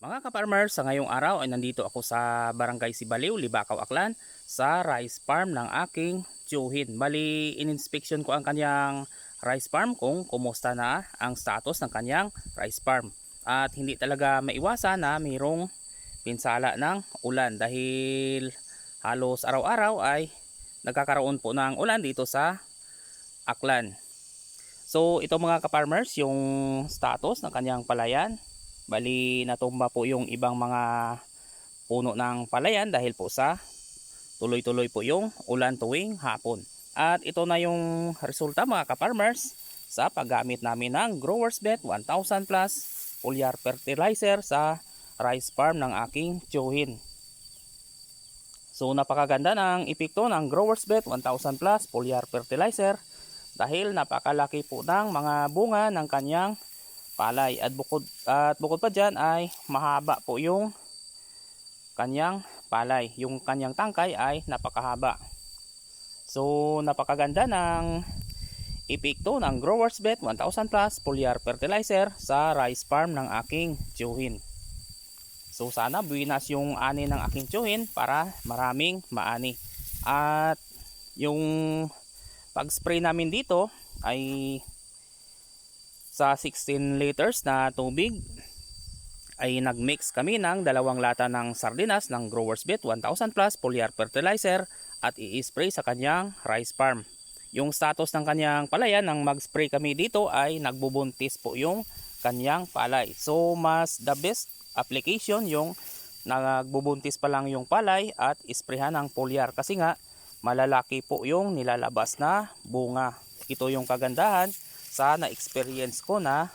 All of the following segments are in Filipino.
Mga ka-farmers, sa ngayong araw ay nandito ako sa Barangay Sibaliw, Libakaw, Aklan sa rice farm ng aking tiyuhin. Bali, in-inspection ko ang kanyang rice farm kung kumusta na ang status ng kanyang rice farm. At hindi talaga maiwasan na mayroong pinsala ng ulan dahil halos araw-araw ay nagkakaroon po ng ulan dito sa Aklan. So ito mga ka-farmers yung status ng kanyang palayan. Bali natumba po yung ibang mga puno ng palayan dahil po sa tuloy-tuloy po yung ulan tuwing hapon. At ito na yung resulta mga ka-farmers sa paggamit namin ng Growers Bet 1000 plus foliar fertilizer sa rice farm ng aking tiyuhin. So napakaganda ng epekto ng Growers Bet 1000 plus foliar fertilizer dahil napakalaki po ng mga bunga ng kanyang palay. At bukod at bukod pa diyan ay mahaba po yung kanyang palay. Yung kanyang tangkay ay napakahaba. So napakaganda ng epekto ng Growers Bet. 1000 plus foliar fertilizer sa rice farm ng aking tiyuhin. So sana buwinas yung ani ng aking tiyuhin para maraming maani. At yung pag spray namin dito ay sa 16 liters na tubig ay nagmix kami ng dalawang lata ng sardinas ng Growers Bet 1000 plus foliar fertilizer at i-spray sa kanyang rice farm. Yung status ng kanyang palayan nang mag-spray kami dito ay nagbubuntis po yung kanyang palay. So mas the best application yung nagbubuntis pa lang yung palay at isprayhan ng foliar kasi nga malalaki po yung nilalabas na bunga. Ito yung kagandahan sa na-experience ko na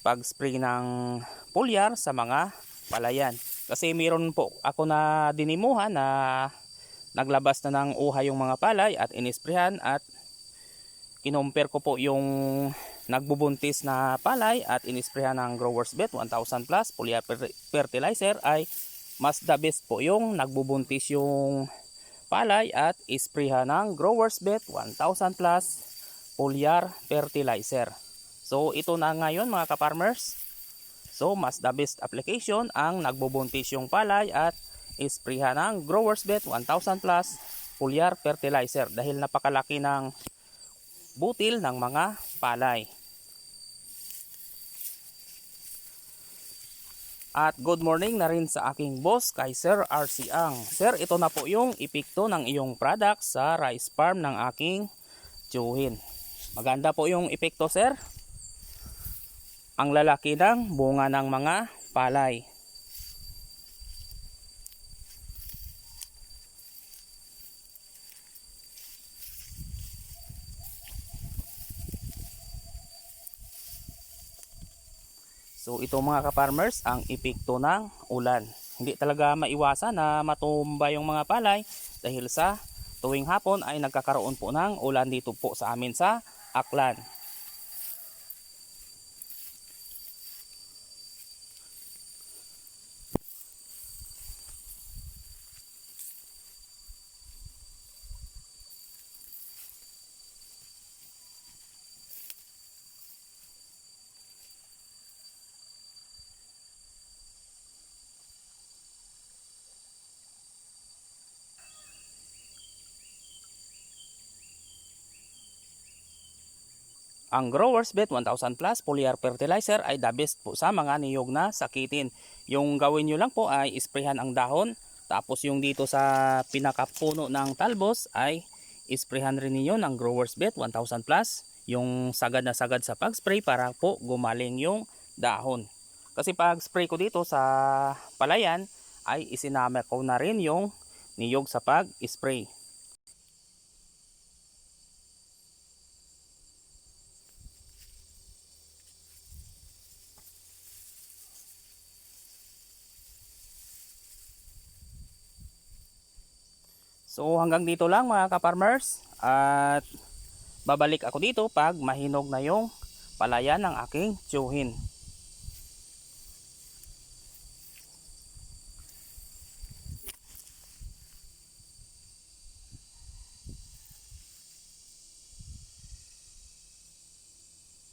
pag-spray ng foliar sa mga palayan. Kasi meron po ako na dinimuhan na naglabas na ng uha yung mga palay at inisprehan at kinumpir ko po yung nagbubuntis na palay at inisprehan ng Growers Bet 1000 plus foliar fertilizer ay mas the best po yung nagbubuntis yung palay at isprehan ng Growers Bet 1000 plus foliar fertilizer. So ito na ngayon mga ka-farmers. So mas the best application ang nagbubuntis yung palay at isprehan ng Growers Bet 1000 plus foliar fertilizer dahil napakalaki ng butil ng mga palay. At good morning na rin sa aking boss kay Sir RC Ang. Sir, ito na po yung epekto ng iyong product sa rice farm ng aking tiyuhin. Maganda po yung epekto sir. Ang lalaki ng bunga ng mga palay. So ito mga ka-farmers ang epekto ng ulan. Hindi talaga maiwasan na matumba yung mga palay dahil sa tuwing hapon ay nagkakaroon po ng ulan dito po sa amin sa Aklan. Ang Growers Bet 1000 Plus foliar fertilizer ay the best po sa mga niyog na sakitin. Yung gawin nyo lang po ay isprayhan ang dahon. Tapos yung dito sa pinakapuno ng talbos ay isprayhan rin niyo ng Growers Bet 1000 Plus. Yung sagad na sagad sa pag-spray para po gumaling yung dahon. Kasi pag spray ko dito sa palayan ay isinama ko na rin yung niyog sa pag-spray. So hanggang dito lang mga ka-farmers at babalik ako dito pag mahinog na yung palayan ng aking tiyuhin.